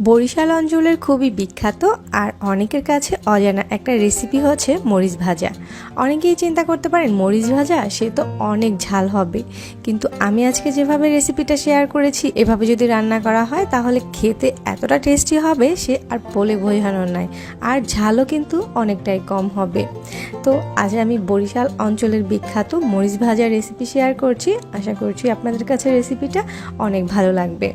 বরিশাল অঞ্চলের খুবই বিখ্যাত আর অনেকের কাছে অজানা একটা রেসিপি হচ্ছে মরিচ ভাজা। অনেকেই চিন্তা করতে পারেন, মরিচ ভাজা? সে তো অনেক ঝাল হবে। কিন্তু আমি আজকে যেভাবে রেসিপিটা শেয়ার করেছি, এভাবে যদি রান্না করা হয়, তাহলে খেতে এতটা টেস্টি হবে, সে আর বলে বোঝানোর নাই। আর ঝালও কিন্তু অনেকটাই কম হবে। তো আজ আমি বরিশাল অঞ্চলের বিখ্যাত মরিচ ভাজা রেসিপি শেয়ার করছি। আশা করছি আপনাদের কাছে রেসিপিটা অনেক ভালো লাগবে।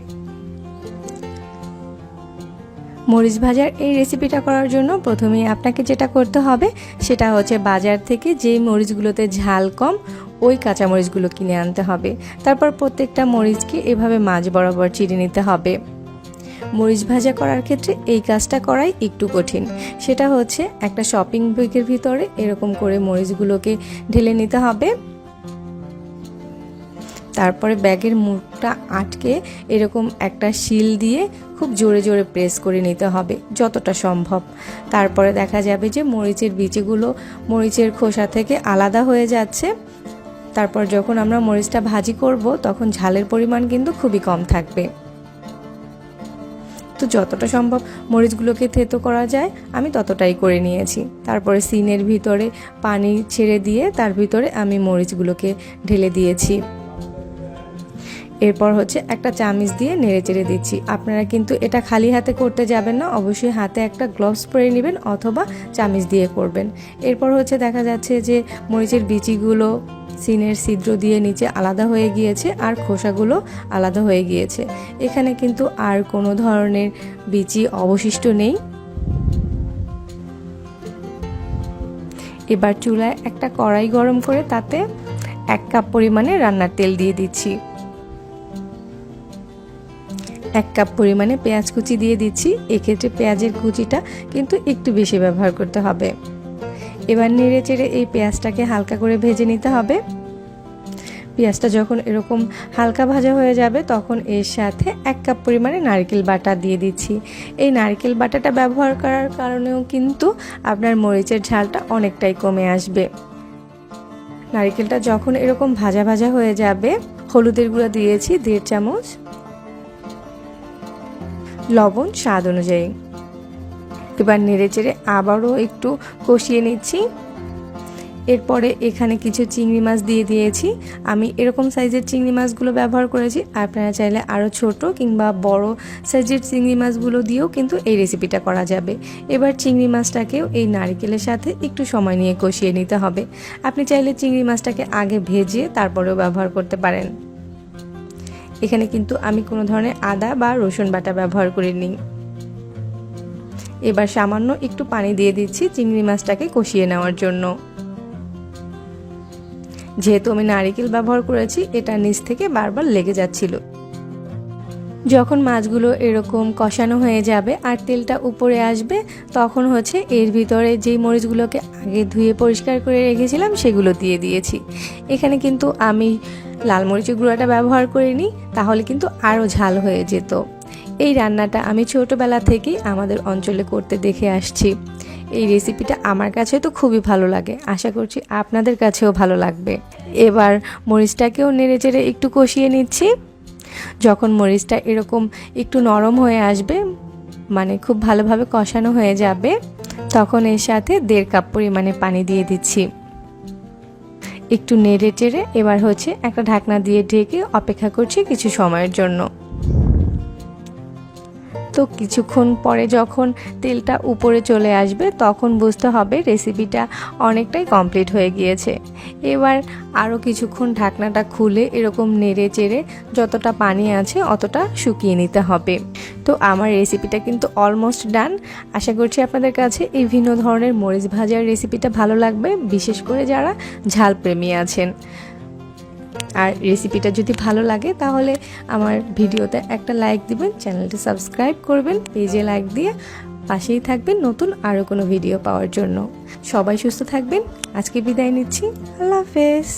মরিচ ভাজার এই রেসিপিটা করার জন্য প্রথমেই আপনাকে যেটা করতে হবে, সেটা হচ্ছে বাজার থেকে যেই মরিচগুলোতে ঝাল কম, ওই কাঁচা মরিচগুলো কিনে আনতে হবে। তারপর প্রত্যেকটা মরিচকে এভাবে মাঝ বরাবর চিড়ে নিতে হবে। মরিচ ভাজা করার ক্ষেত্রে এই কাজটা করাই একটু কঠিন। সেটা হচ্ছে একটা শপিং ব্যাগের ভিতরে এরকম করে মরিচগুলোকে ঢেলে নিতে হবে। তারপরে ব্যাগের মুখটা আটকে এরকম একটা শিল দিয়ে খুব জোরে জোরে প্রেস করে নিতে হবে, যতটা সম্ভব। তারপরে দেখা যাবে যে মরিচের বিচিগুলো মরিচের খোসা থেকে আলাদা হয়ে যাচ্ছে। তারপর যখন আমরা মরিচটা ভাজি করব, তখন ঝালের পরিমাণ কিন্তু খুবই কম থাকবে। তো যতটা সম্ভব মরিচগুলোকে থেতো করা যায়, আমি ততটাই করে নিয়েছি। তারপরে সিনের ভিতরে পানি ছেড়ে দিয়ে তার ভিতরে আমি মরিচগুলোকে ঢেলে দিয়েছি। এরপর হচ্ছে একটা চামিচ দিয়ে নেড়ে চেড়ে দিচ্ছি। আপনারা কিন্তু এটা খালি হাতে করতে যাবেন না, অবশ্যই হাতে একটা গ্লোভস পরে নেবেন অথবা চামিচ দিয়ে করবেন। এরপর হচ্ছে দেখা যাচ্ছে যে মরিচের বিচিগুলো সিনের ছিদ্র দিয়ে নিচে আলাদা হয়ে গিয়েছে আর খোসাগুলো আলাদা হয়ে গিয়েছে। এখানে কিন্তু আর কোনো ধরনের বিচি অবশিষ্ট নেই। এবার চুলায় একটা কড়াই গরম করে তাতে এক কাপ পরিমাণে রান্নার তেল দিয়ে দিচ্ছি। এক কাপ পরিমাণে পেঁয়াজ কুচি দিয়ে দিচ্ছি। এক্ষেত্রে পেঁয়াজের কুচিটা কিন্তু একটু বেশি ব্যবহার করতে হবে। এবার নেড়ে চেড়ে এই পেঁয়াজটাকে হালকা করে ভেজে নিতে হবে। পেঁয়াজটা যখন এরকম হালকা ভাজা হয়ে যাবে, তখন এর সাথে এক কাপ পরিমাণে নারকেল বাটা দিয়ে দিচ্ছি। এই নারকেল বাটাটা ব্যবহার করার কারণেও কিন্তু আপনার মরিচের ঝালটা অনেকটাই কমে আসবে। নারকেলটা যখন এরকম ভাজা ভাজা হয়ে যাবে, হলুদের গুঁড়া দিয়েছি, দেড় চামচ। লবণ স্বাদ অনুযায়ী। এবার নেড়ে চেড়ে আবারও একটু কষিয়ে নিচ্ছি। এরপরে এখানে কিছু চিংড়ি মাছ দিয়ে দিয়েছি। আমি এরকম সাইজের চিংড়ি মাছগুলো ব্যবহার করেছি। আপনারা চাইলে আরও ছোট কিংবা বড় সাইজের চিংড়ি মাছগুলো দিয়েও কিন্তু এই রেসিপিটা করা যাবে। এবার চিংড়ি মাছটাকেও এই নারিকেলের সাথে একটু সময় নিয়ে কষিয়ে নিতে হবে। আপনি চাইলে চিংড়ি মাছটাকে আগে ভেজে তারপরেও ব্যবহার করতে পারেন। এখানে কিন্তু আমি কোনো ধরনের আদা বা রসুন বাটা ব্যবহার করিনি। এবার সামান্য একটু পানি দিয়ে দিচ্ছি চিংড়ি মাছটাকে কষিয়ে নেওয়ার জন্য। যেহেতু আমি নারিকেল ব্যবহার করেছি, এটা নিচ থেকে বারবার লেগে যাচ্ছিল। যখন মাছগুলো এরকম কষানো হয়ে যাবে আর তেলটা উপরে আসবে, তখন হচ্ছে এর ভিতরে যেই মরিচগুলোকে আগে ধুয়ে পরিষ্কার করে রেখেছিলাম সেগুলো দিয়ে দিয়েছি। এখানে কিন্তু আমি লাল মরিচের গুঁড়াটা ব্যবহার করিনি, তাহলে কিন্তু আরও ঝাল হয়ে যেত। এই রান্নাটা আমি ছোটোবেলা থেকেই আমাদের অঞ্চলে করতে দেখে আসছি। এই রেসিপিটা আমার কাছে তো খুবই ভালো লাগে, আশা করছি আপনাদের কাছেও ভালো লাগবে। এবার মরিচটাকেও নেড়ে চেড়ে একটু কষিয়ে নিচ্ছি। যখন মরিচটা এরকম একটু নরম হয়ে আসবে মানে খুব ভালোভাবে কষানো হয়ে যাবে, তখন এর সাথে দেড় কাপ পরিমাণে পানি দিয়ে দিচ্ছি। একটু নেড়ে টেড়ে এবার হচ্ছে একটা ঢাকনা দিয়ে ঢেকে অপেক্ষা করছি কিছু সময়ের জন্য। তো কিছুক্ষণ পরে যখন তেলটা উপরে চলে আসবে, তখন বুঝতে হবে রেসিপিটা অনেকটাই কমপ্লিট হয়ে গিয়েছে। এবার আরও কিছুক্ষণ ঢাকনাটা খুলে এরকম নেড়ে চেড়ে যতটা পানি আছে অতটা শুকিয়ে নিতে হবে। তো আমার রেসিপিটা কিন্তু অলমোস্ট ডান আশা করছি আপনাদের কাছে এই ভিন্ন ধরনের মরিচ ভাজার রেসিপিটা ভালো লাগবে, বিশেষ করে যারা ঝাল প্রেমী আছেন। আর রেসিপিটা যদি ভালো লাগে, তাহলে আমার ভিডিওতে একটা লাইক দিবেন চ্যানেলটি সাবস্ক্রাইব করবেন পেজে লাইক দিয়ে পাশেই থাকবেন নতুন আরও কোনো ভিডিও পাওয়ার জন্য। সবাই সুস্থ থাকবেন। আজকে বিদায় নিচ্ছি। আল্লাহ হাফেজ।